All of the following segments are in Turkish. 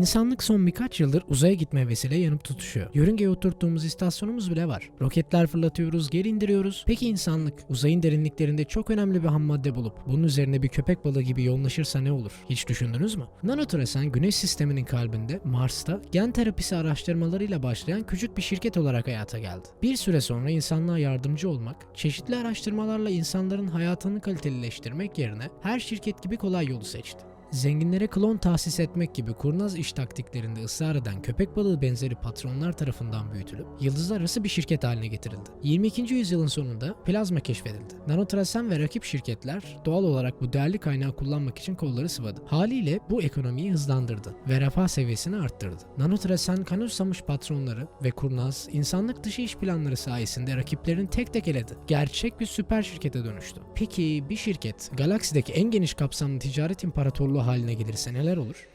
İnsanlık son birkaç yıldır uzaya gitme vesile yanıp tutuşuyor. Yörüngeye oturttuğumuz istasyonumuz bile var. Roketler fırlatıyoruz, geri indiriyoruz. Peki insanlık uzayın derinliklerinde çok önemli bir ham madde bulup bunun üzerine bir köpek balığı gibi yoğunlaşırsa ne olur? Hiç düşündünüz mü? Nanotrasen güneş sisteminin kalbinde Mars'ta gen terapisi araştırmalarıyla başlayan küçük bir şirket olarak hayata geldi. Bir süre sonra insanlığa yardımcı olmak, çeşitli araştırmalarla insanların hayatını kalitelileştirmek yerine her şirket gibi kolay yolu seçti. Zenginlere klon tahsis etmek gibi kurnaz iş taktiklerinde ısrar eden köpek balığı benzeri patronlar tarafından büyütülüp yıldızlar arası bir şirket haline getirildi. 22. yüzyılın sonunda plazma keşfedildi. Nanotrasen ve rakip şirketler doğal olarak bu değerli kaynağı kullanmak için kolları sıvadı. Haliyle bu ekonomiyi hızlandırdı ve refah seviyesini arttırdı. Nanotrasen kanırsamış patronları ve kurnaz insanlık dışı iş planları sayesinde rakiplerini tek tek eledi. Gerçek bir süper şirkete dönüştü. Peki bir şirket galaksideki en geniş kapsamlı ticaret imparatorluğu haline gelirse neler olur?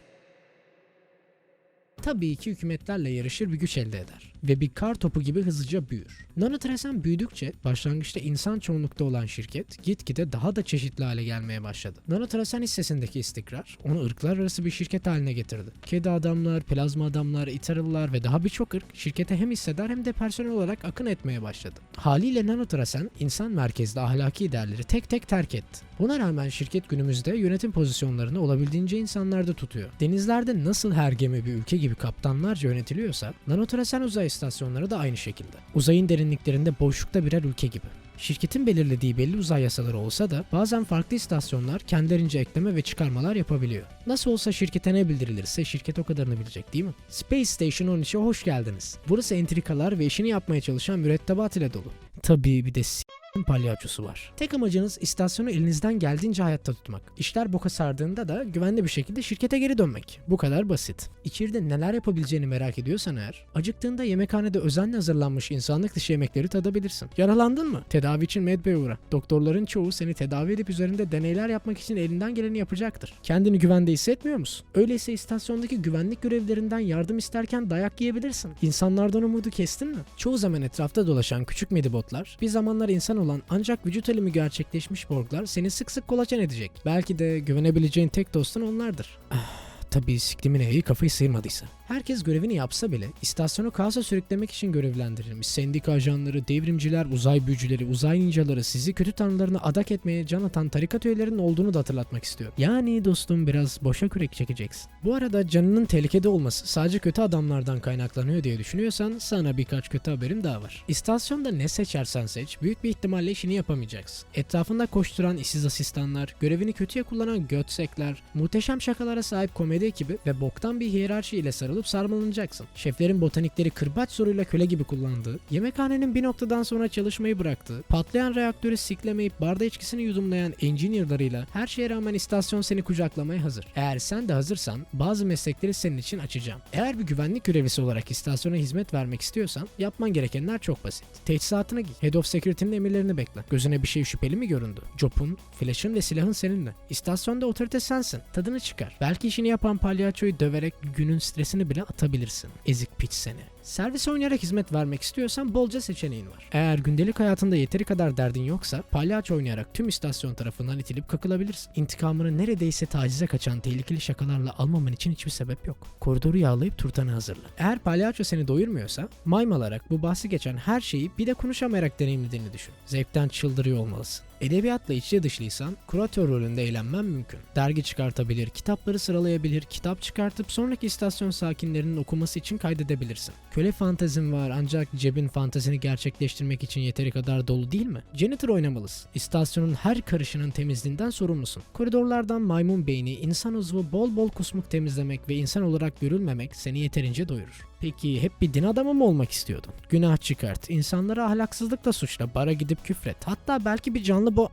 Tabii ki hükümetlerle yarışır bir güç elde eder ve bir kar topu gibi hızlıca büyür. Nanotrasen büyüdükçe başlangıçta insan çoğunlukta olan şirket gitgide daha da çeşitli hale gelmeye başladı. Nanotrasen hissesindeki istikrar onu ırklar arası bir şirket haline getirdi. Kedi adamlar, plazma adamlar, İtaralılar ve daha birçok ırk şirkete hem hissedar hem de personel olarak akın etmeye başladı. Haliyle Nanotrasen insan merkezli ahlaki değerleri tek tek terk etti. Buna rağmen şirket günümüzde yönetim pozisyonlarını olabildiğince insanlarda tutuyor. Denizlerde nasıl her gemi bir ülke gibi kaptanlarca yönetiliyorsa, Nanotrasen uzay istasyonları da aynı şekilde. Uzayın derinliklerinde boşlukta birer ülke gibi. Şirketin belirlediği belli uzay yasaları olsa da bazen farklı istasyonlar kendilerince ekleme ve çıkarmalar yapabiliyor. Nasıl olsa şirkete ne bildirilirse şirket o kadarını bilecek değil mi? Space Station 13'e hoş geldiniz. Burası entrikalar ve işini yapmaya çalışan mürettebat ile dolu. Tabii bir de s- palyaçosu var. Tek amacınız istasyonu elinizden geldiğince hayatta tutmak. İşler boka sardığında da güvenli bir şekilde şirkete geri dönmek. Bu kadar basit. İçeride neler yapabileceğini merak ediyorsan eğer, acıktığında yemekhanede özenle hazırlanmış insanlık dışı yemekleri tadabilirsin. Yaralandın mı? Tedavi için medbeye uğra. Doktorların çoğu seni tedavi edip üzerinde deneyler yapmak için elinden geleni yapacaktır. Kendini güvende hissetmiyor musun? Öyleyse istasyondaki güvenlik görevlilerinden yardım isterken dayak yiyebilirsin. İnsanlardan umudu kestin mi? Çoğu zaman etrafta dolaşan küçük medibotlar, bir zamanlar insan olan ancak vücut elimi gerçekleşmiş borglar seni sık sık kolaçan edecek. Belki de güvenebileceğin tek dostun onlardır. Ah, Tabii siklimin evi kafayı sıyırmadıysa. Herkes görevini yapsa bile istasyonu kaosa sürüklemek için görevlendirilmiş sendika ajanları, devrimciler, uzay büyücüleri, uzay ninjaları sizi kötü tanrılarına adak etmeye can atan tarikat üyelerinin olduğunu da hatırlatmak istiyorum. Yani dostum biraz boşa kürek çekeceksin. Bu arada canının tehlikede olması sadece kötü adamlardan kaynaklanıyor diye düşünüyorsan sana birkaç kötü haberim daha var. İstasyonda ne seçersen seç büyük bir ihtimalle işini yapamayacaksın. Etrafında koşturan işsiz asistanlar, görevini kötüye kullanan götsekler, muhteşem şakalara sahip komedi ekibi ve boktan bir hiyerarşi ile sarılıp sarmalanacaksın. Şeflerin botanikleri kırbaç zoruyla köle gibi kullandığı, yemekhanenin bir noktadan sonra çalışmayı bıraktığı, patlayan reaktörü siklemeyip barda içkisini yudumlayan engineer'larıyla her şeye rağmen istasyon seni kucaklamaya hazır. Eğer sen de hazırsan bazı meslekleri senin için açacağım. Eğer bir güvenlik görevlisi olarak istasyona hizmet vermek istiyorsan yapman gerekenler çok basit. Teçhizatını giy. Head of Security'nin emirlerini bekle. Gözüne bir şey şüpheli mi göründü? Job'un, flash'ın ve silahın seninle. İstasyonda otorite sensin. Tadını çıkar. Belki işini yapan palyaçoyu döverek günün stresini bile atabilirsin. Ezik piç seni. Servis oynayarak hizmet vermek istiyorsan bolca seçeneğin var. Eğer gündelik hayatında yeteri kadar derdin yoksa palyaço oynayarak tüm istasyon tarafından itilip kakılabilirsin. İntikamını neredeyse tacize kaçan tehlikeli şakalarla almaman için hiçbir sebep yok. Koridoru yağlayıp turtanı hazırla. Eğer palyaço seni doyurmuyorsa maymalarak bu bahsi geçen her şeyi bir de konuşamayarak deneyimlediğini düşün. Zevkten çıldırıyor olmalısın. Edebiyatla içli dışlıysan kuratör rolünde eğlenmen mümkün. Dergi çıkartabilir, kitapları sıralayabilir, kitap çıkartıp sonraki istasyon sakinlerinin okuması için kaydedebilirsin. Köle fantezin var ancak cebin fantezini gerçekleştirmek için yeteri kadar dolu değil mi? Janitor oynamalısın. İstasyonun her karışının temizliğinden sorumlusun. Koridorlardan maymun beyni, insan uzvu bol bol kusmuk temizlemek ve insan olarak görülmemek seni yeterince doyurur. Peki hep bir din adamı mı olmak istiyordun? Günah çıkart, insanları ahlaksızlıkla suçla, bara gidip küfret. Hatta belki bir canlı bo...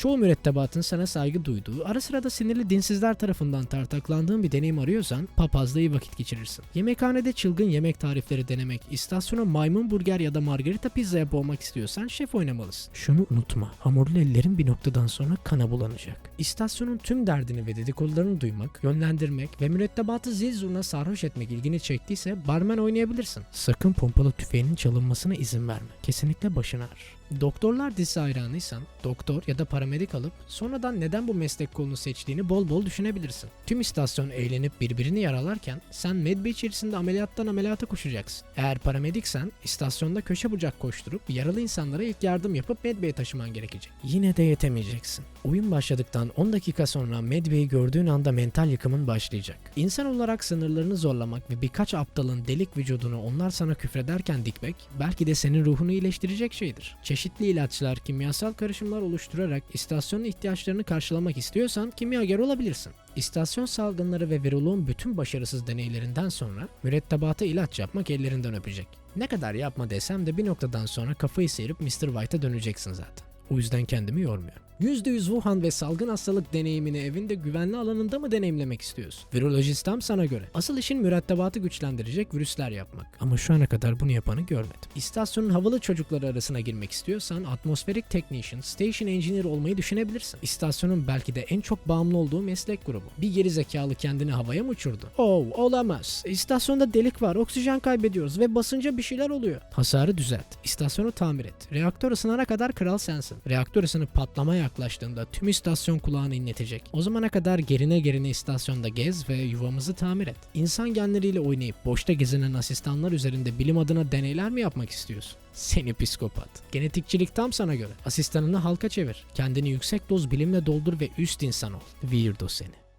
Çoğu mürettebatın sana saygı duyduğu, ara sıra da sinirli dinsizler tarafından tartaklandığın bir deneyim arıyorsan papazda iyi vakit geçirirsin. Yemekhanede çılgın yemek tarifleri denemek, istasyona maymun burger ya da margarita pizzaya boğmak istiyorsan şef oynamalısın. Şunu unutma, hamurlu ellerin bir noktadan sonra kana bulanacak. İstasyonun tüm derdini ve dedikodularını duymak, yönlendirmek ve mürettebatı zil zurna sarhoş etmek ilgini çektiyse barmen oynayabilirsin. Sakın pompalı tüfeğinin çalınmasına izin verme. Kesinlikle başını ağrır. Doktorlar dizisi hayranıysan doktor ya da paramedik alıp sonradan neden bu meslek kolunu seçtiğini bol bol düşünebilirsin. Tüm istasyon eğlenip birbirini yaralarken sen medbay içerisinde ameliyattan ameliyata koşacaksın. Eğer paramediksen istasyonda köşe bucak koşturup yaralı insanlara ilk yardım yapıp medbay'e taşıman gerekecek. Yine de yetemeyeceksin. Oyun başladıktan 10 dakika sonra medbay'i gördüğün anda mental yıkımın başlayacak. İnsan olarak sınırlarını zorlamak ve birkaç aptalın delik vücudunu onlar sana küfrederken dikmek belki de senin ruhunu iyileştirecek şeydir. Çeşitli ilaçlar, kimyasal karışımlar oluşturarak istasyonun ihtiyaçlarını karşılamak istiyorsan kimyager olabilirsin. İstasyon salgınları ve viroloğun bütün başarısız deneylerinden sonra mürettebata ilaç yapmak ellerinden öpecek. Ne kadar yapma desem de bir noktadan sonra kafayı seyirip Mr. White'a döneceksin zaten. O yüzden kendimi yormuyorum. %100 Wuhan ve salgın hastalık deneyimini evinde güvenli alanında mı deneyimlemek istiyorsun? Virolojist tam sana göre. Asıl işin mürettebatı güçlendirecek virüsler yapmak. Ama şu ana kadar bunu yapanı görmedim. İstasyonun havalı çocukları arasına girmek istiyorsan atmosferik technician, station engineer olmayı düşünebilirsin. İstasyonun belki de en çok bağımlı olduğu meslek grubu. Bir geri zekalı kendini havaya mı uçurdu? Oh olamaz. İstasyonda delik var, oksijen kaybediyoruz ve basınca bir şeyler oluyor. Hasarı düzelt. İstasyonu tamir et. Reaktör ısınana kadar kral sensin. Reaktör ısınıp patlamaya yaklaştığında tüm istasyon kulağını inletecek. O zamana kadar gerine gerine istasyonda gez ve yuvamızı tamir et. İnsan genleriyle oynayıp boşta gezinen asistanlar üzerinde bilim adına deneyler mi yapmak istiyorsun? Seni psikopat. Genetikçilik tam sana göre. Asistanını halka çevir. Kendini yüksek doz bilimle doldur ve üst insan ol. Weirdo seni.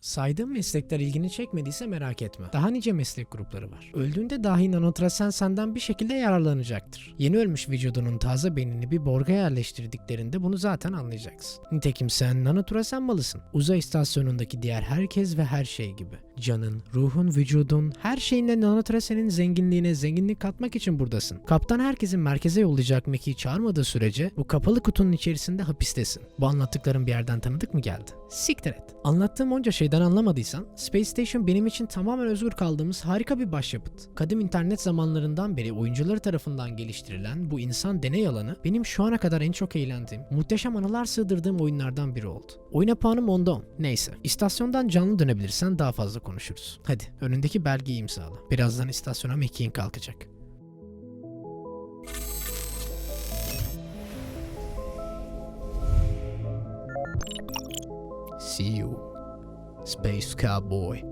Saydığım meslekler ilgini çekmediyse merak etme. Daha nice meslek grupları var. Öldüğünde dahi nanotrasen senden bir şekilde yararlanacaktır. Yeni ölmüş vücudunun taze beynini bir borga yerleştirdiklerinde bunu zaten anlayacaksın. Nitekim sen nanotrasen malısın. Uzay istasyonundaki diğer herkes ve her şey gibi. Canın, ruhun, vücudun, her şeyinle nanotrasenin zenginliğine zenginlik katmak için buradasın. Kaptan herkesin merkeze yollayacak mekiği çağırmadığı sürece bu kapalı kutunun içerisinde hapistesin. Bu anlattıklarım bir yerden tanıdık mı geldi? Siktir et. Anlattığım onca şeyden anlamadıysan, Space Station benim için tamamen özgür kaldığımız harika bir başyapıt. Kadim internet zamanlarından beri oyuncuları tarafından geliştirilen bu insan deney alanı benim şu ana kadar en çok eğlendiğim, muhteşem anılar sığdırdığım oyunlardan biri oldu. Oyuna puanım 10'da 10. Neyse, istasyondan canlı dönebilirsen daha fazla konuşuruz. Hadi, önündeki belgeyi imzala. Birazdan istasyona mekiğin kalkacak. See you, Space Cowboy.